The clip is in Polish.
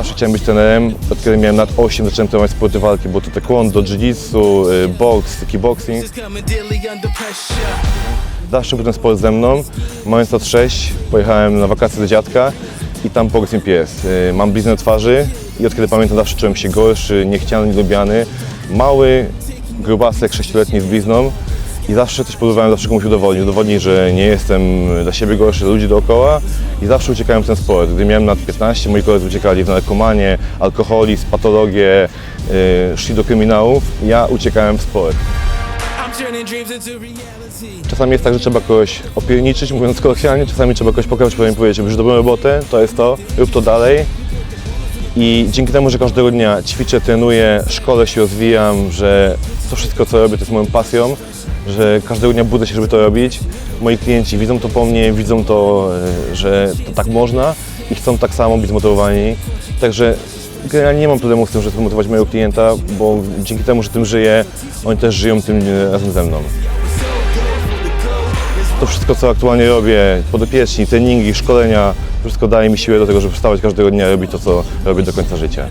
Zawsze chciałem być trenerem. Od kiedy miałem lat 8 zacząłem trenować sporty walki, bo to taekwondo, jiu-jitsu, y, boks, kickboxing. Zawsze był ten sport ze mną. Mając lat 6 pojechałem na wakacje do dziadka i tam pogryzł mi pies. Y, Mam bliznę twarzy i od kiedy pamiętam zawsze czułem się gorszy, niechciany, nielubiany. Mały, grubasek, sześcioletni z blizną i zawsze coś próbowałem zawsze komuś udowodnić. Udowodnić, że nie jestem dla siebie gorszy, dla ludzi dookoła i zawsze uciekałem w ten sport. Gdy miałem lat 15, moi koledzy uciekali w narkomanię, alkoholizm, patologię, y, szli do kryminałów. Ja uciekałem w sport. Czasami jest tak, że trzeba kogoś opierniczyć, mówiąc kolokwialnie, czasami trzeba kogoś pokazać, powiem powiedzieć, robisz dobrą robotę, to jest to, rób to dalej. I dzięki temu, że każdego dnia ćwiczę, trenuję, szkole się rozwijam, że to wszystko, co robię, to jest moją pasją, że każdego dnia budzę się, żeby to robić. Moi klienci widzą to po mnie, widzą to, e, że to tak można i chcą tak samo być zmotywowani. Także generalnie nie mam problemu z tym, żeby zmotywować mojego klienta, bo dzięki temu, że tym żyję, oni też żyją tym razem ze mną. To wszystko, co aktualnie robię, podopieczni, treningi, szkolenia, wszystko daje mi siłę do tego, żeby wstawać każdego dnia i robić to, co robię do końca życia.